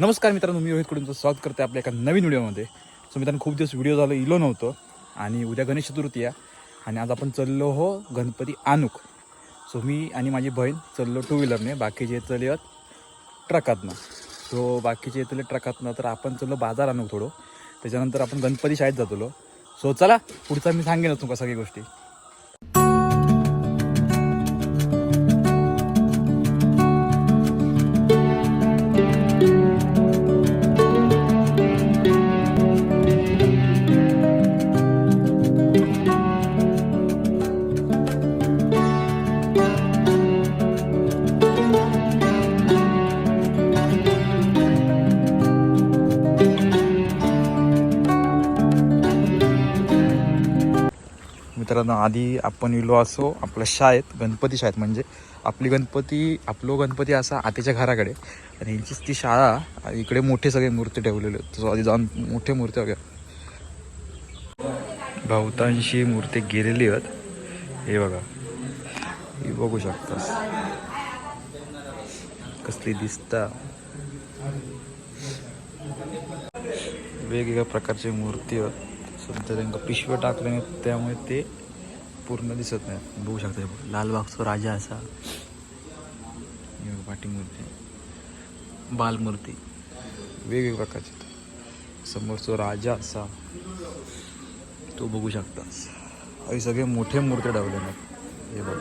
नमस्कार मित्रांनो मी रोहित कडून स्वागत करते आपल्या एका नवीन व्हिडिओमध्ये. सो मित्रांनो खूप दिवस व्हिडिओ झालो इलो नव्हतो आणि उद्या गणेश चतुर्थी आहे आणि आज आपण चाललो हो गणपती आणूक. सो मी आणि माझी बहीण चाललो टू व्हीलरने बाकीचे चले ट्रकातनं. सो बाकीचे येतले ट्रकातनं तर आपण चाललो बाजार आणूक थोडं. त्याच्यानंतर आपण गणपती शाळेत जातलो. सो चला पुढचा मी सांगेनच तुमका सगळी गोष्टी. मित्रांनो आधी आपण इलो असो आपल्या शाळेत गणपती शाळेत म्हणजे आपली गणपती आपलो गणपती असा आतेच्या घराकडे. आणि यांचीच ती शाळा इकडे मोठे सगळे मूर्ती ठेवलेले आहेत. आधी जाऊन मोठे मूर्ती वगैरे बहुतांशी मूर्ती गेलेली आहेत. हे बघा. हे बघू शकतास कसली दिसता. वेगवेगळ्या प्रकारची मूर्ती आहेत. सध्या त्यांना पिशव्या टाकल्या त्यामुळे ते पूर्ण दिसत नाही बघू शकता हे लालबागचा राजा असा. पाटी मूर्ती बालमूर्ती. वेगवेगळ्या प्रकारचे समोरचा राजा असा. तो बघू शकतास हे सगळे मोठे मूर्ती डावले नाहीत हे बघ.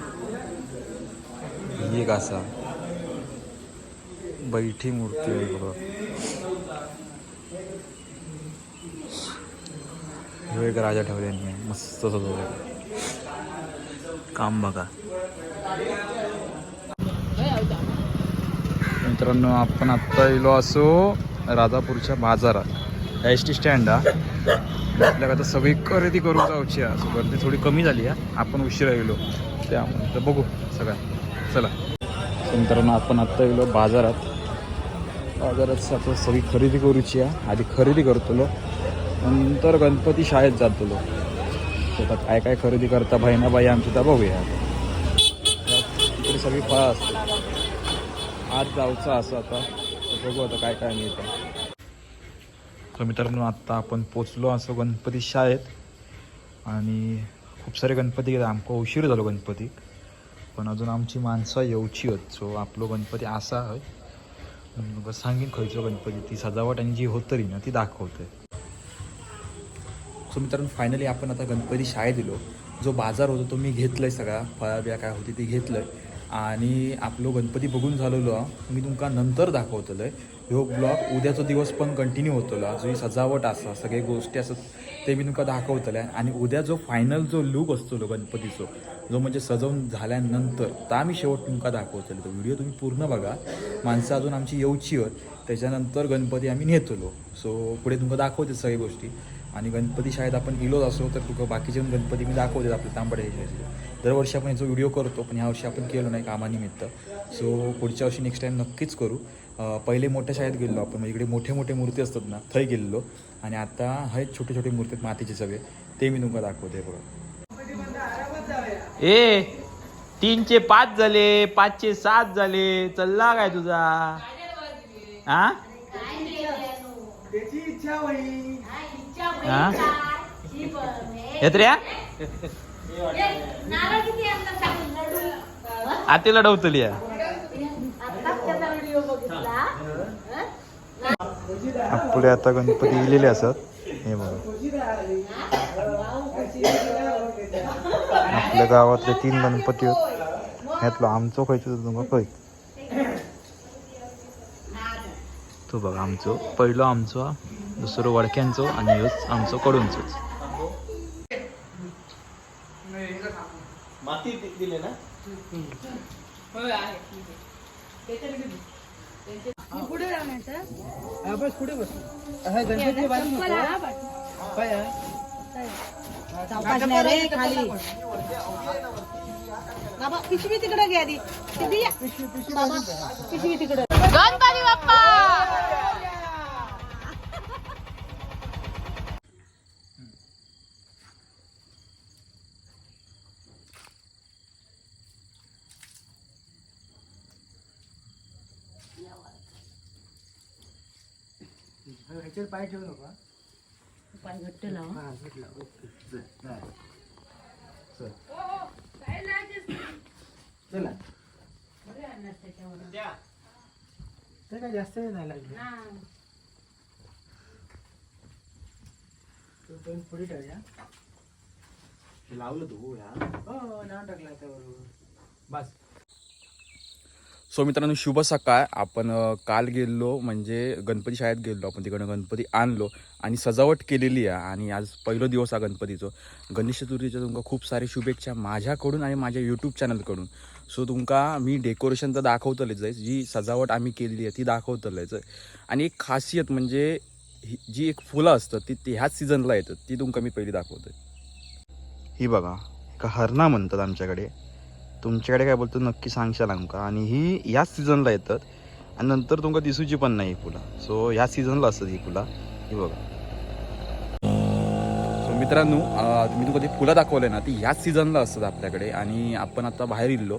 ही एक असा. बैठी मूर्ती बघा. ह्यो एक राजा ठेवल्याने मस्त सजवलं काम बघा. मित्रांनो आपण आत्ता येलो असो राजापूरच्या बाजारात. एस टी स्टँड हा. आपल्याला आता सगळी खरेदी करून जाऊची आहे. असं गर्दी थोडी कमी झाली आहे आपण उशिरा गेलो त्यामुळे तर बघू सगळ्या चला. मित्रांनो आपण आत्ता गेलो बाजारात. बाजारात आपण सगळी खरेदी करूची आहे. आधी खरेदी करतो नंतर गणपती शाळेत जातलो. शेतात काय काय खरेदी करता बहिणाबाई आमची तर बघूया. तिकडे सगळी फळं असतात आज जाऊचं असं आता. बघू आता काय काय मिळतं. तर मित्रांनो आत्ता आपण पोचलो असं गणपती शाळेत. आणि खूप सारे गणपती गेले. आमका उशीर झालो गणपती. पण अजून आमची माणसं येऊची होत. सो आपलो गणपती असा आहे. मग सांगीन खंयचो गणपती. ती सजावट आणि जी होतरी ना ती दाखवते. सो मित्रांनो फायनली आपण आता गणपती शाळेत दिलो जो बाजार होता तो मी घेतलाय सगळा फळाबिया काय होती ती आहे आणि आपलो गणपती बघून झालेलो मी तुमका नंतर दाखवतलोय. ह्यो ब्लॉग उद्याचो दिवस पण कंटिन्यू होतलो. जो ही सजावट असा सगळे गोष्टी असत ते मी तुमका दाखवतले. आणि उद्या जो फायनल जो लूक असतो गणपतीचो जो म्हणजे सजवून झाल्यानंतर ता मी शेवट तुमका दाखवतले. तो व्हिडिओ तुम्ही पूर्ण बघा. माणसं अजून आमची येऊची होत. त्याच्यानंतर गणपती आम्ही नेतलो. सो पुढे तुमका दाखवते सगळ्या गोष्टी. आणि गणपती शाळेत आपण इलोच असो तर तुका बाकीचे पण गणपती मी दाखवते तांबड्या शाळेचे दरवर्षी आपण याचा व्हिडिओ करतो पण ह्या वर्षी आपण केलो नाही कामानिमित्त. सो पुढच्या वर्षी नेक्स्ट टाईम नक्कीच करू. पहिले मोठ्या शाळेत गेलो आपण. म्हणजे इकडे मोठे मोठे मूर्ती असतात ना थंय गेलेलो. आणि आता हे छोटे छोटे मूर्ती आहेत मातीचे सगळे. ते मी तुमका दाखवते बघा. ए तीनचे पाच झाले पाचचे सात झाले. चल्ला काय तुझा? हा हा येत रे आते लढवतली या. पुढे आता गणपती इलेले असत हे बघा. आपल्या गावातले तीन गणपती आहेत ह्यातलं आमचो खायचं तुमका खय तो बघा आमचो. पहिलो आमचो दुसरो वडक्यांचो आणि ह्योच आमचो कडूनचोच माती दिले ना? पुढे राहण्याचं सावकाश नाही रे खाली. बाबा पिशवी तिकडे घ्या आधी? बाबा, पिशवी तिकडे. गणपती बाप्पा ह्याच्यात पाय ठेवू नका पाय घट्ट लाव हा घेतला ओके चल नाही. चल चला ते काय जास्त वेळ नाही लागले. तो पण पुढे ठेवूया लावलं तू या. हो नाव टाकलं आता बरोबर. बस. सो मित्रांनो शुभ सकाळ. आपण काल गेलो म्हणजे गणपती शाळेत गेलो. आपण तिकडनं गणपती आणलो आणि सजावट केलेली आहे. आणि आज पहिलो दिवस हा गणपतीचो. गणेश चतुर्थीच्या तुमका खूप सारे शुभेच्छा माझ्याकडून आणि माझ्या यूट्यूब चॅनलकडून सो तुमका मी डेकोरेशन तर दाखवतलेच आहे. जी सजावट आम्ही केलेली आहे ती दाखवतलेच आहे. आणि एक खासियत म्हणजे ही जी एक फुलं असतात ती ह्याच सीझनला येतात. ती तुमका मी पहिली दाखवतोय. ही बघा का हरणा म्हणतात आमच्याकडे. तुमच्याकडे काय बोलतो नक्की सांगशाल आमका. आणि ही ह्याच सीझनला येतात. आणि नंतर तुमका दिसूची पण नाही ही फुलं. सो ह्या सीझनला असतात ही फुलं. ही बघा. सो मित्रांनो मी तुमका ती फुलं दाखवले ना ती ह्याच सीझनला असतात आपल्याकडे. आणि आपण आता बाहेर इल्लो.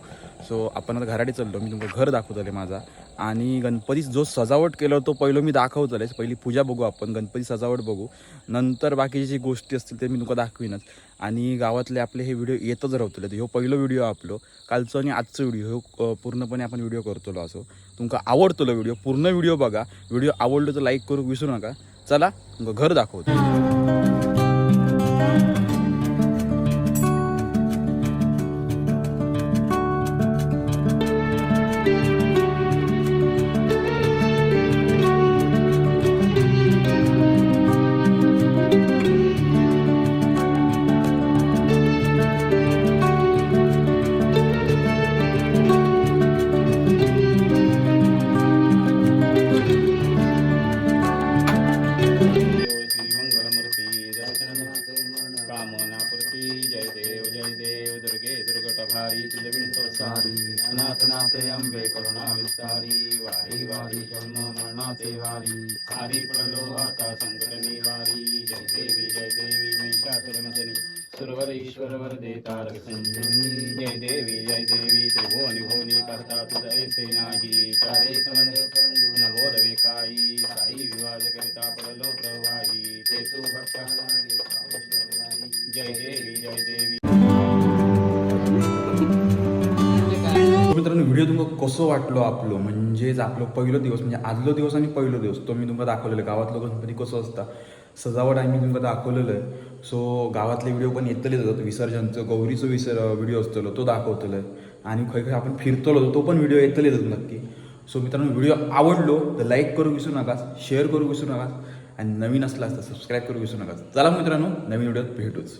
सो आपण आता घराडे चाललो. मी तुमका घर दाखवतले माझा. आणि गणपती जो सजावट केलं तो पहिलं मी दाखवतलेच पहिली पूजा बघू आपण गणपती सजावट बघू. नंतर बाकीचे जे गोष्टी असतील ते मी तुमका दाखवीनच. आणि गावातले आपले हे व्हिडिओ येतच राहतले. ह्यो पहिलो व्हिडिओ आपलो. कालचो आणि आजचो व्हिडिओ ह्यो पूर्णपणे आपण व्हिडिओ करतलो असो. तुमका आवडतलो व्हिडिओ पूर्ण व्हिडिओ बघा. व्हिडिओ आवडलो तर लाईक करू विसरू नका. चला घर दाखवतो. कामना पूर्ती जय देव जय देव दुर्गे दुर्गटभारी तुझ अंबे करुणा विस्तारी वारी वारी जन्म मरणाचे वारी आरी पडलो आता संकट निवारी जय देवी जय देवी महिषासुरमर्दनी सुरवरेश्वर वरदे वर संजीवनी जय देवी जय देवी त्रिभुवनी भोनी करता तुझ ऐसे नाही चारे समने नवोदवे काही साई विवाद करिता पडलो प्रवाही ते तू भक्त जय देवी जय देवी. मित्रांनो व्हिडिओ तुमका कसो वाटलो आपलो? म्हणजेच आपलो पहिलो दिवस म्हणजे आदलो दिवस आणि पहिलो दिवस तो मी तुमका दाखवलेलो. गावातलं गावातलो गणपती कसो असता? सजावट आम्ही तुमका दाखवलेलो आहे. सो गावातले व्हिडिओ पण येतले जातात विसर्जनचं गौरीचं विसर व्हिडिओ असतलो तो दाखवतलो. आणि खंय खंय आपण फिरतलो तो पण व्हिडिओ येतले जातो नक्की. सो मित्रांनो व्हिडिओ आवडलो तर लाईक करू विसरू नका शेअर करू विसरू नका आणि नवीन असला तर सबस्क्राईब करू विसरू नका. चला मित्रांनो नवीन व्हिडिओत भेटूच.